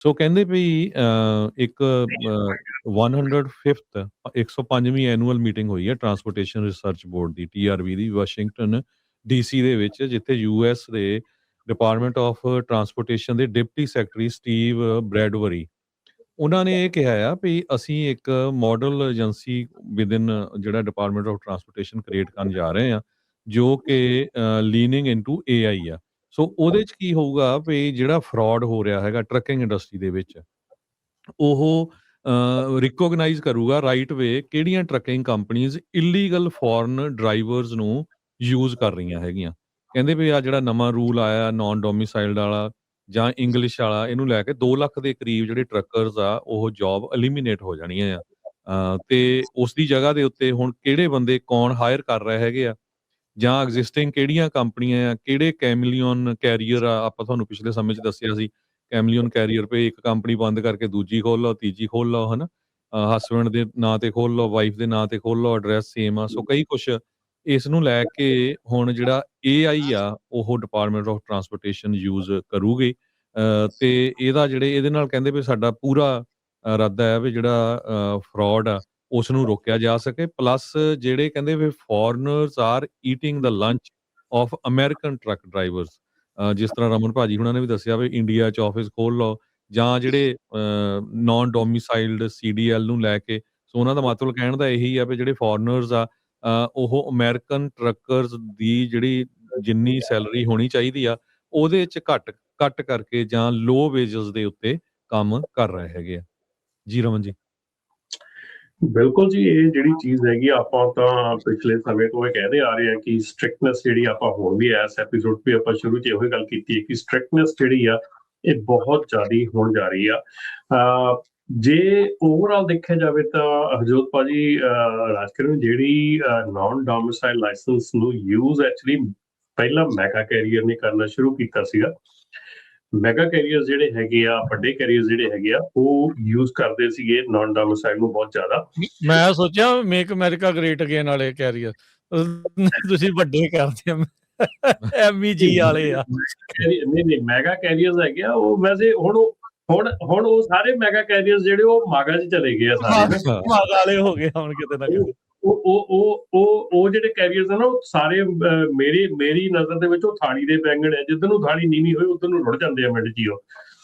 ਸੋ ਕਹਿੰਦੇ ਵੀ ਇੱਕ ਅ, 105th 105ਵੀਂ annual meeting ਹੋਈ ਹੈ ਟਰਾਂਸਪੋਰਟੇਸ਼ਨ ਰਿਸਰਚ ਬੋਰਡ ਦੀ ਟੀਆਰਬੀ ਦੀ ਵਾਸ਼ਿੰਗਟਨ ਡੀਸੀ ਦੇ ਵਿੱਚ ਜਿੱਥੇ ਯੂਐਸ ਦੇ ਡਿਪਾਰਟਮੈਂਟ ਆਫ ਟਰਾਂਸਪੋਰਟੇਸ਼ਨ ਦੇ ਡਿਪਟੀ ਸੈਕਟਰੀ ਸਟੀਵ ਬ੍ਰੈਡਵਰੀ ਉਹਨਾਂ ਨੇ ਇਹ ਕਿਹਾ ਆ ਵੀ ਅਸੀਂ ਇੱਕ ਮਾਡਲ ਏਜੰਸੀ ਵਿਦਿਨ ਜਿਹੜਾ ਡਿਪਾਰਟਮੈਂਟ ਆਫ ਟਰਾਂਸਪੋਰਟੇਸ਼ਨ ਕ੍ਰੀਏਟ ਕਰਨ ਜਾ ਰਹੇ ਆ ਜੋ ਕਿ ਲੀਨਿੰਗ ਇਨਟੂ ਏਆਈ ਆ। ਸੋ ਉਹਦੇ ਚ ਕੀ ਹੋਊਗਾ ਵੀ ਜਿਹੜਾ ਫਰਾਡ ਹੋ ਰਿਹਾ ਹੈਗਾ ਟਰੱਕਿੰਗ ਇੰਡਸਟਰੀ ਦੇ ਵਿੱਚ ਉਹ ਰਿਕੋਗਨਾਈਜ਼ ਕਰੂਗਾ ਰਾਈਟ ਵੇ ਕਿਹੜੀਆਂ ਟਰੱਕਿੰਗ ਕੰਪਨੀਆਂ ਇਲੀਗਲ ਫੋਰਨ ਡਰਾਈਵਰਸ ਨੂੰ ਯੂਜ਼ ਕਰ ਰਹੀਆਂ ਹੈਗੀਆਂ। ਕਹਿੰਦੇ ਵੀ ਆ ਜਿਹੜਾ ਨਵਾਂ ਰੂਲ ਆਇਆ ਨਾਨ ਡੋਮਿਸਾਈਲਡ ਵਾਲਾ ਜਾਂ ਇੰਗਲਿਸ਼ ਵਾਲਾ ਇਹਨੂੰ ਲੈ ਕੇ 2 ਲੱਖ ਦੇ ਕਰੀਬ ਜਿਹੜੇ ਟਰੱਕਰਸ ਆ ਉਹ ਜੌਬ ਐਲੀਮੀਨੇਟ ਹੋ ਜਾਣੀਆਂ ਆ। ਤੇ ਉਸ ਦੀ ਜਗ੍ਹਾ ਦੇ ਉੱਤੇ ਹੁਣ ਕਿਹੜੇ ਬੰਦੇ ਕੌਣ ਹਾਇਰ ਕਰ ਰਹੇ ਹੈਗੇ ਆ ਜਾਂ ਐਗਜ਼ਿਸਟਿੰਗ ਕਿਹੜੀਆਂ ਕੰਪਨੀਆਂ ਆ, ਕਿਹੜੇ ਕੈਮਲੀਅਨ ਕੈਰੀਅਰ ਆ, ਆਪਾਂ ਤੁਹਾਨੂੰ ਪਿਛਲੇ ਸਮੇਂ 'ਚ ਦੱਸਿਆ ਸੀ ਕੈਮਲੀਅਨ ਕੈਰੀਅਰ 'ਤੇ ਇੱਕ ਕੰਪਨੀ ਬੰਦ ਕਰਕੇ ਦੂਜੀ ਖੋਲ ਲਓ, ਤੀਜੀ ਖੋਲ ਲਓ, ਹਨਾ? ਹਸਬੰਡ ਦੇ ਨਾਂ ਤੇ ਖੋਲ ਲਓ ਵਾਈਫ ਦੇ ਨਾਂ ਤੇ ਖੋਲ ਲਓ ਐਡਰੈਸ ਸੇਮ ਆ, ਸੋ ਕਈ ਕੁਝ ਇਸ ਨੂੰ ਲੈ ਕੇ ਹੁਣ ਜਿਹੜਾ AI ਆ, ਉਹ ਡਿਪਾਰਟਮੈਂਟ ਆਫ ਟਰਾਂਸਪੋਰਟੇਸ਼ਨ ਯੂਜ਼ ਕਰੂਗੀ। ਅਹ ਤੇ ਇਹਦਾ ਜਿਹੜੇ, ਇਹਦੇ ਨਾਲ ਕਹਿੰਦੇ ਵੀ ਸਾਡਾ ਪੂਰਾ ਰੱਦ ਇਰਾਦਾ ਹੈ ਵੀ ਜਿਹੜਾ ਫਰਾਡ ਆ ਉਸ ਨੂੰ ਰੋਕਿਆ ਜਾ ਸਕੇ। ਪਲੱਸ ਜਿਹੜੇ ਕਹਿੰਦੇ ਵੀ foreigners are eating the lunch of American truck drivers ਜਿਸ ਤਰ੍ਹਾਂ ਰਮਨ ਭਾਜੀ ਹੁਣਾਂ ਨੇ ਵੀ ਦੱਸਿਆ ਵੀ ਇੰਡੀਆ 'ਚ ਆਫਿਸ ਖੋਲ ਲਓ ਜਾਂ ਜਿਹੜੇ ਨਾਨ ਡੋਮਿਸਾਈਲਡ ਸੀਡੀਐਲ ਨੂੰ ਲੈ ਕੇ। ਸੋ ਉਹਨਾਂ ਦਾ ਮਤਲਬ ਕਹਿਣ ਦਾ ਇਹੀ ਆ ਵੀ ਜਿਹੜੇ ਫੋਰਨਰਸ ਆ ਉਹ ਅਮਰੀਕਨ ਟਰੱਕਰਸ ਦੀ ਜਿਹੜੀ ਜਿੰਨੀ ਸੈਲਰੀ ਹੋਣੀ ਚਾਹੀਦੀ ਆ ਉਹਦੇ 'ਚ ਘੱਟ ਕੱਟ ਕਰਕੇ ਜਾਂ ਲੋ ਵੇਜਸ ਦੇ ਉੱਤੇ ਕੰਮ ਕਰ ਰਹੇ ਹੈਗੇ ਆ। ਜੀ ਰਮਨ ਜੀ। ਬਿਲਕੁਲ ਜੀ ਇਹ ਜਿਹੜੀ ਚੀਜ਼ ਹੈਗੀ ਆ, ਆਪਾਂ ਤਾਂ ਪਿਛਲੇ ਸਮੇਂ ਤੋਂ ਇਹ ਕਹਿੰਦੇ ਆ ਰਹੇ ਹਾਂ ਕਿ ਸਟ੍ਰਿਕਟਨੈਸ ਜਿਹੜੀ ਆਪਾਂ ਹੁਣ ਵੀ ਇਸ ਐਪੀਸੋਡ ਵੀ ਆਪਾਂ ਸ਼ੁਰੂ 'ਚ ਇਹੋ ਹੀ ਗੱਲ ਕੀਤੀ ਹੈ ਕਿ ਸਟ੍ਰਿਕਟਨੈਸ ਜਿਹੜੀ ਆ ਇਹ ਬਹੁਤ ਜ਼ਿਆਦੀ ਹੋਣ ਜਾ ਰਹੀ ਆ। ਜੇ ਓਵਰਆਲ ਦੇਖਿਆ ਜਾਵੇ ਤਾਂ ਹਰਜੋਤ ਭਾਜੀ ਰਾਜਕਰਨ ਜਿਹੜੀ ਨਾਨ ਡੋਮਿਸਾਈਲ ਲਾਇਸੈਂਸ ਨੂੰ ਯੂਜ਼ ਐਕਚੁਅਲੀ ਪਹਿਲਾਂ ਮੈਗਾ ਕੈਰੀਅਰ ਨੇ ਕਰਨਾ ਸ਼ੁਰੂ ਕੀਤਾ ਸੀਗਾ। ਮੈਗਾ ਕੈਰੀਅਰਸ ਜਿਹੜੇ ਹੈਗੇ ਆ ਵੱਡੇ ਕੈਰੀਅਰਸ ਜਿਹੜੇ ਹੈਗੇ ਆ ਉਹ ਯੂਜ਼ ਕਰਦੇ ਸੀਗੇ ਨਾਨ ਡੋਮਿਸਾਈਲ ਨੂੰ ਬਹੁਤ ਜ਼ਿਆਦਾ। ਮੈਂ ਸੋਚਿਆ ਮੇਕ ਅਮਰੀਕਾ ਗ੍ਰੇਟ ਅਗੇਨ ਵਾਲੇ ਕੈਰੀਅਰ ਤੁਸੀਂ ਵੱਡੇ ਕਰਦੇ ਆ ਐਮਈਜੀ ਵਾਲੇ ਆ। ਨਹੀਂ ਨਹੀਂ ਮੈਗਾ ਕੈਰੀਅਰਸ ਹੈਗੇ ਆ ਉਹ ਵੈਸੇ ਹੁਣ ਹੁਣ ਹੁਣ ਉਹ ਸਾਰੇ ਮੈਗਾ ਕੈਰੀਅਰਸ ਜਿਹੜੇ ਉਹ ਮਾਗਾ 'ਚ ਚਲੇ ਗਏ ਆ ਸਾਰੇ। ਮਾਗ ਵਾਲੇ ਹੋ ਗਏ ਹੁਣ ਕਿਤੇ ਨਾ ਕਿਤੇ। ਉਹ ਉਹ ਉਹ ਉਹ ਉਹ ਜਿਹੜੇ ਕੈਰੀਅਰਸ ਆ ਨਾ ਉਹ ਸਾਰੇ ਮੇਰੀ ਮੇਰੀ ਨਜ਼ਰ ਦੇ ਵਿੱਚ ਉਹ ਥਾਲੀ ਦੇ ਬੈਂਗਣ ਹੈ। ਜਿੱਦਨ ਨੂੰ ਥਾਲੀ ਨੀਵੀਂ ਹੋਏ ਉਧਰ ਨੂੰ ਰੁੜ ਜਾਂਦੇ ਆ ਮਿੰਟ ਜੀ ਉਹ।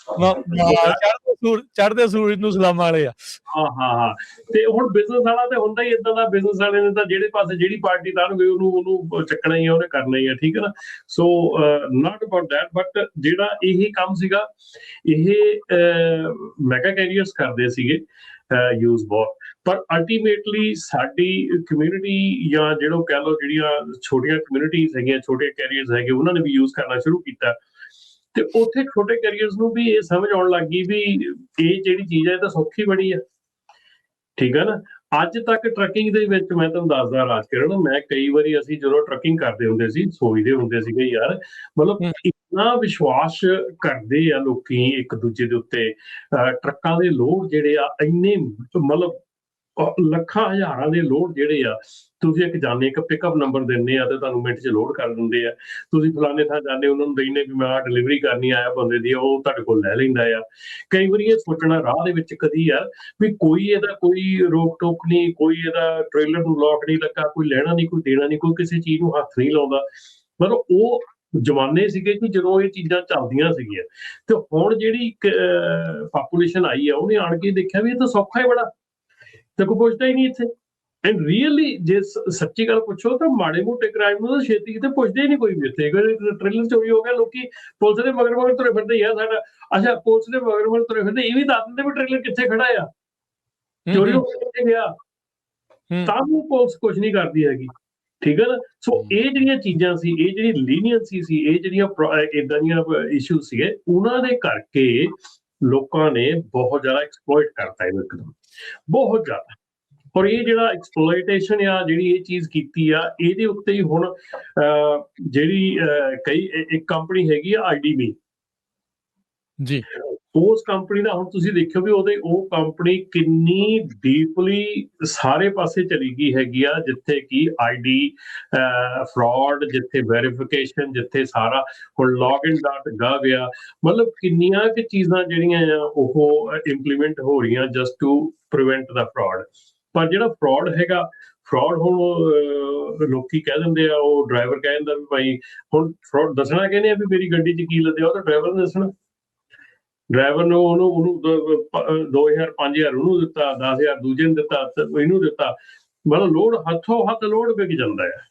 ਚੜਦੇ ਸੂਰਜ ਚੜਦੇ ਸੂਰਜ ਨੂੰ ਸਲਾਮ ਵਾਲੇ ਆ। ਹਾਂ ਹਾਂ ਹਾਂ। ਤੇ ਹੁਣ ਬਿਜ਼ਨਸ ਵਾਲਾ ਤੇ ਹੁੰਦਾ ਹੀ ਇਦਾਂ ਦਾ ਬਿਜ਼ਨਸ ਵਾਲੇ ਨੇ ਤਾਂ ਜਿਹੜੇ ਪਾਸੇ ਜਿਹੜੀ ਪਾਰਟੀ ਤਾਰੂਗੇ ਉਹਨੂੰ ਉਹਨੂੰ ਚੱਕਣਾ ਹੀ ਆ ਉਹਨੇ ਕਰਨਾ ਹੀ ਆ ਠੀਕ ਹੈ ਨਾ? So not about that but ਜਿਹੜਾ ਇਹ ਕੰਮ ਸੀਗਾ ਇਹ ਮੈਗਾ ਕੈਰੀਅਰਸ ਕਰਦੇ ਸੀਗੇ ਯੂਜ਼ ਬਹੁਤ। ਪਰ ਅਲਟੀਮੇਟਲੀ ਸਾਡੀ ਕਮਿਊਨਿਟੀ ਜਾਂ ਜਿਹੜੋ ਕਹਿ ਲਓ ਜਿਹੜੀਆਂ ਛੋਟੀਆਂ ਕਮਿਊਨਿਟੀਆਂ ਹੈਗੀਆਂ ਛੋਟੇ ਕੈਰੀਅਰਸ ਹੈਗੇ ਉਹਨਾਂ ਨੇ ਵੀ ਯੂਜ਼ ਕਰਨਾ ਸ਼ੁਰੂ ਕੀਤਾ। ਤੇ ਉੱਥੇ ਛੋਟੇ ਕੈਰੀਅਰਸ ਨੂੰ ਵੀ ਇਹ ਸਮਝ ਆਉਣ ਲੱਗ ਗਈ ਵੀ ਇਹ ਜਿਹੜੀ ਚੀਜ਼ ਹੈ ਇਹ ਤਾਂ ਸੌਖੀ ਬੜੀ ਆ। ਠੀਕ ਹੈ ਨਾ? ਅੱਜ ਤੱਕ ਟਰੱਕਿੰਗ ਦੇ ਵਿੱਚ ਮੈਂ ਤੁਹਾਨੂੰ ਦੱਸਦਾ ਰਾਜਕਿਰਨ ਮੈਂ ਕਈ ਵਾਰੀ ਅਸੀਂ ਜਦੋਂ ਟਰੱਕਿੰਗ ਕਰਦੇ ਹੁੰਦੇ ਸੀ ਸੋਚਦੇ ਹੁੰਦੇ ਸੀਗੇ ਯਾਰ ਮਤਲਬ। ਇਤਨਾ ਵਿਸ਼ਵਾਸ ਕਰਦੇ ਆ ਲੋਕੀ ਇੱਕ ਦੂਜੇ ਦੇ ਉੱਤੇ ਟਰੱਕਾਂ ਦੇ ਲੋਡ ਜਿਹੜੇ ਆ ਇੰਨੇ ਮਤਲਬ ਲੱਖਾਂ ਹਜ਼ਾਰਾਂ ਦੇ ਲੋਡ ਜਿਹੜੇ ਆ, ਤੁਸੀਂ ਇੱਕ ਜਾਣੇ ਇੱਕ ਪਿਕਅਪ ਨੰਬਰ ਦਿੰਦੇ ਆ ਤੇ ਤੁਹਾਨੂੰ ਮਿੰਟ 'ਚ ਲੋਡ ਕਰ ਦਿੰਦੇ ਆ। ਤੁਸੀਂ ਫਲਾਣੇ ਥਾਂ ਜਾਂਦੇ ਉਹਨਾਂ ਨੂੰ ਦੇਣੇ ਵੀ ਮੈਂ ਆ ਡਿਲੀਵਰੀ ਕਰਨੀ ਆਇਆ ਬੰਦੇ ਦੀ ਉਹ ਤੁਹਾਡੇ ਕੋਲ ਲੈ ਲੈਂਦਾ ਆ। ਕਈ ਵਾਰੀ ਇਹ ਸੋਚਣਾ ਰਾਹ ਦੇ ਵਿੱਚ ਕਦੀ ਆ ਵੀ ਕੋਈ ਇਹਦਾ ਕੋਈ ਰੋਕ ਟੋਕ ਨਹੀਂ, ਕੋਈ ਇਹਦਾ ਟ੍ਰੇਲਰ ਨੂੰ ਲੋਕ ਨਹੀਂ ਲੱਗਾ, ਕੋਈ ਲੈਣਾ ਨਹੀਂ, ਕੋਈ ਦੇਣਾ ਨਹੀਂ, ਕੋਈ ਕਿਸੇ ਚੀਜ਼ ਨੂੰ ਹੱਥ ਨਹੀਂ ਲਾਉਂਦਾ। ਮਤਲਬ ਉਹ ਜਮਾਨੇ ਸੀਗੇ ਕਿ ਜਦੋਂ ਇਹ ਚੀਜ਼ਾਂ ਚੱਲਦੀਆਂ ਸੀਗੀਆਂ। ਤੇ ਹੁਣ ਜਿਹੜੀ ਪਾਪੂਲੇਸ਼ਨ ਆਈ ਆ, ਉਹਨੇ ਆਣ ਕੇ ਦੇਖਿਆ ਵੀ ਇਹ ਤਾਂ ਸੌਖਾ ਹੀ ਬੜਾ। ਤੇ ਕੋਈ ਪੁੱਛਦਾ ਹੀ ਨਹੀਂ ਇੱਥੇ। ਐਂਡ ਰੀਅਲੀ ਜੇ ਸੱਚੀ ਗੱਲ ਪੁੱਛੋ ਤਾਂ ਮਾੜੇ ਮੋਟੇ ਕ੍ਰਾਈਮ ਨੂੰ ਛੇਤੀ ਕਿਤੇ ਪੁੱਛਦੇ ਹੀ ਨਹੀਂ ਕੋਈ ਵੀ ਇੱਥੇ। ਟ੍ਰੇਲਰ ਚੋਰੀ ਹੋ ਗਿਆ ਲੋਕੀ ਪੁਲਿਸ ਦੇ ਮਗਰ ਮਗਰ ਤੁਰੇ ਫਿਰਦੇ ਆ ਸਾਡਾ। ਅੱਛਾ ਪੁਲਿਸ ਦੇ ਮਗਰ ਮਗਰ ਤੁਰੇ ਫਿਰਦੇ ਇਹ ਵੀ ਦੱਸ ਦਿੰਦੇ ਵੀ ਟ੍ਰੇਲਰ ਕਿੱਥੇ ਖੜਾ ਆ। ਚੋਰੀ ਹੋ। ਕੇ ਕਿੱਥੇ ਗਿਆ। ਤਾਂ ਵੀ ਪੁਲਿਸ ਕੁਝ ਨਹੀਂ ਕਰਦੀ ਹੈਗੀ। ਠੀਕ ਹੈ ਨਾ? ਸੋ ਇਹ ਜਿਹੜੀਆਂ ਚੀਜ਼ਾਂ ਸੀ ਇਹ ਜਿਹੜੀ ਲੀਨੀਅੰਸੀ ਸੀ ਇਹ ਜਿਹੜੀਆਂ ਇਦਾਂ ਦੀਆਂ ਇਸ਼ੂ ਸੀਗੇ ਉਹਨਾਂ ਦੇ ਕਰਕੇ ਲੋਕਾਂ ਨੇ ਬਹੁਤ ਜ਼ਿਆਦਾ ਐਕਸਪਲੋਇਟ ਕਰਤਾ ਇਹਨੂੰ ਇੱਕਦਮ। ਬਹੁਤ ਜ਼ਿਆਦਾ। ਔਰ ਇਹ ਜਿਹੜਾ ਐਕਸਪਲੋਇਟੇਸ਼ਨ ਆ ਜਿਹੜੀ ਇਹ ਚੀਜ਼ ਕੀਤੀ ਆ ਇਹਦੇ ਉੱਤੇ ਹੀ ਹੁਣ ਅਹ, ਜਿਹੜੀ ਅਹ, ਕਈ ਇੱਕ ਕੰਪਨੀ ਹੈਗੀ ਆ ਆਈਡੀਬੀ ਜੀ। ਉਸ ਕੰਪਨੀ ਦਾ ਹੁਣ ਤੁਸੀਂ ਦੇਖਿਓ ਵੀ ਉਹਦੇ ਉਹ ਕੰਪਨੀ ਕਿੰਨੀ ਡੀਪਲੀ ਸਾਰੇ ਪਾਸੇ ਚਲੀ ਗਈ ਹੈਗੀ ਆ ਜਿੱਥੇ ਕਿ ਆਈਡੀ ਫਰਾਡ ਜਿੱਥੇ ਵੈਰੀਫਿਕੇਸ਼ਨ ਜਿੱਥੇ ਸਾਰਾ ਹੁਣ login.gov ਆ ਮਤਲਬ ਕਿੰਨੀਆਂ ਕਿ ਚੀਜ਼ਾਂ ਜਿਹੜੀਆਂ ਆ ਉਹ ਇੰਪਲੀਮੈਂਟ ਹੋ ਰਹੀਆਂ just to prevent the fraud ਪਰ ਜਿਹੜਾ ਫਰਾਡ ਹੈਗਾ ਫਰਾਡ ਹੁਣ ਅਹ, ਲੋਕੀ ਕਹਿ ਦਿੰਦੇ ਆ ਉਹ ਡਰਾਈਵਰ ਕਹਿ ਦਿੰਦਾ ਵੀ ਭਾਈ ਹੁਣ ਫਰਾਡ ਦੱਸਣਾ ਕਹਿੰਦੇ ਆ ਵੀ ਮੇਰੀ ਗੱਡੀ 'ਚ ਕੀ ਲੱਦਿਆ ਉਹ ਤਾਂ ਡਰਾਈਵਰ ਨੇ ਦੱਸਣਾ। ਡਰਾਈਵਰ ਨੂੰ ਉਹਨੂੰ ਉਹਨੂੰ 2000 5000 ਉਹਨੂੰ ਦਿੱਤਾ 10000 ਦੂਜੇ ਨੂੰ ਦਿੱਤਾ ਇਹਨੂੰ ਦਿੱਤਾ। ਮਤਲਬ ਲੋਡ ਹੱਥੋਂ ਹੱਥ ਲੋਡ ਵਿਕ ਜਾਂਦਾ ਹੈ।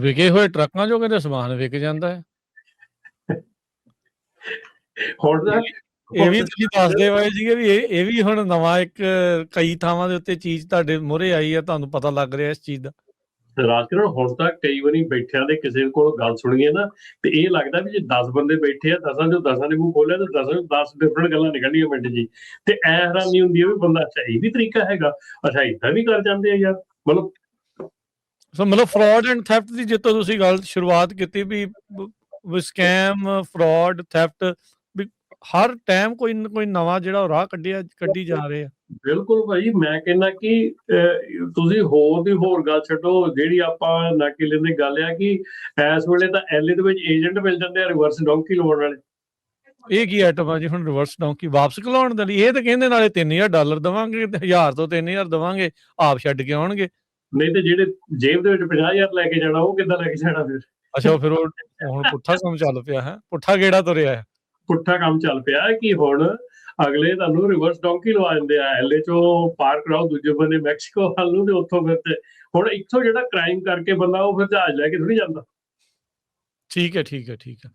ਵਿਕੇ ਹੋਏ ਟਰੱਕਾਂ ਚੋਂ ਕਹਿੰਦੇ ਸਮਾਨ ਵਿਕ ਜਾਂਦਾ ਹੈ। ਹੁਣ ਦਾ ਇਹ ਵੀ ਤੁਸੀਂ ਦੱਸਦੇ ਹੋਏ ਸੀਗੇ ਵੀ ਇਹ ਇਹ ਵੀ ਹੁਣ ਨਵਾਂ ਇੱਕ ਕਈ ਥਾਵਾਂ ਦੇ ਉੱਤੇ ਚੀਜ਼ ਤੁਹਾਡੇ ਮੋਹਰੇ ਆਈ ਹੈ ਤੁਹਾਨੂੰ ਪਤਾ ਲੱਗ ਰਿਹਾ ਇਸ ਚੀਜ਼ ਦਾ। ਰਾਜਕਰਨ ਹੁਣ ਤਾਂ ਕਈ ਵਾਰੀ ਬੈਠਿਆਂ ਦੇ ਕਿਸੇ ਕੋਲ ਗੱਲ ਸੁਣੀਏ ਨਾ, ਤੇ ਇਹ ਲੱਗਦਾ ਵੀ ਜੇ 10 ਬੰਦੇ ਬੈਠੇ ਆ, ਦਸਾਂ ਚੋਂ ਦਸਾਂ ਨੇ ਮੂੰਹ ਖੋਲਿਆ ਤੇ ਦਸਾਂ ਚੋਂ 10 ਡਿਫਰੈਂਟ ਗੱਲਾਂ ਨਿਕਲਣੀਆਂ ਮਿੰਟ ਜੀ। ਤੇ ਐ ਹੈਰਾਨੀ ਹੁੰਦੀ ਹੈ ਵੀ ਬੰਦਾ, ਅੱਛਾ, ਇਹ ਵੀ ਤਰੀਕਾ ਹੈਗਾ। ਅੱਛਾ ਇਦਾਂ ਵੀ ਕਰ ਜਾਂਦੇ ਆ ਯਾਰ, ਮਤਲਬ ਸੋ ਮਤਲਬ ਫਰਾਡ ਐਂਡ ਥੈਫਟ ਦੀ ਜਿੱਤੋਂ ਤੁਸੀਂ ਗੱਲ ਸ਼ੁਰੂਆਤ ਕੀਤੀ ਵੀ ਸਕੈਮ ਫਰਾਡ ਥੈਫਟ ਹਰ ਟਾਈਮ ਕੋਈ ਨਾ ਕੋਈ ਨਵਾਂ ਜਿਹੜਾ ਰਾਹ ਕੱਢਿਆ ਕੱਢੀ ਜਾ ਰਹੇ ਆ। ਬਿਲਕੁਲ ਭਾਈ ਮੈਂ ਕਹਿੰਦਾ ਕਿ ਤੁਸੀਂ ਹੋਰ ਦੀ ਹੋਰ ਗੱਲ ਛੱਡੋ ਜਿਹੜੀ ਆਪਾਂ ਨਾ ਕਿ ਲੈਂਦੇ ਗੱਲ ਆ ਕਿ ਇਸ ਵੇਲੇ ਤਾਂ ਐਲਏ ਦੇ ਵਿੱਚ ਏਜੰਟ ਮਿਲ ਜਾਂਦੇ ਆ ਰਿਵਰਸ ਡੌਂਕੀ ਲਵਾਉਣ ਵਾਲੇ। ਇਹ ਕੀ ਆਈਟਮ ਆ ਜੀ ਹੁਣ ਰਿਵਰਸ ਡੌਂਕੀ ਵਾਪਸ ਘਲਾਉਣ ਦੇ ਲਈ? ਇਹ ਤਾਂ ਕਹਿੰਦੇ ਨਾਲੇ 3000 ਡਾਲਰ ਦਵਾਂਗੇ ਤੇ 1000 ਤੋਂ 3000 ਦਵਾਂਗੇ ਆਪ ਛੱਡ ਕੇ ਆਉਣਗੇ। ਨਹੀਂ ਤੇ ਜਿਹੜੇ ਜੇਬ ਦੇ ਵਿੱਚ 50000 ਲੈ ਕੇ ਜਾਣਾ ਉਹ ਕਿੱਦਾਂ ਲੈ ਕੇ ਜਾਣਾ ਫਿਰ? ਅੱਛਾ ਫਿਰ ਉਹ ਹੁਣ ਪੁੱਠਾ ਕੰਮ ਚੱਲ ਪਿਆ ਹੈ? ਪੁੱਠਾ ਗੇੜਾ ਤੁਰਿਆ ਹੈ? ਪੁੱਠਾ ਕੰਮ ਚੱਲ ਪਿਆ ਕਿ ਹੁਣ ਅਗਲੇ ਤੁਹਾਨੂੰ ਰਿਵਰਸ ਡੌਂਕੀ ਲਵਾ ਦਿੰਦੇ ਆ ਐਲਏ ਚੋਂ ਪਾਰ ਕਰਾਓ, ਦੂਜੇ ਬੰਦੇ ਮੈਕਸੀਕੋ ਵੱਲ ਨੂੰ ਤੇ ਉੱਥੋਂ ਫਿਰ ਤੇ ਹੁਣ ਇੱਥੋਂ ਜਿਹੜਾ ਕ੍ਰਾਈਮ ਕਰਕੇ ਬੰਦਾ ਉਹ ਫਿਰ ਜਹਾਜ਼ ਲੈ ਕੇ ਥੋੜੀ ਜਾਂਦਾ। ਠੀਕ ਹੈ ਠੀਕ ਹੈ ਠੀਕ ਹੈ।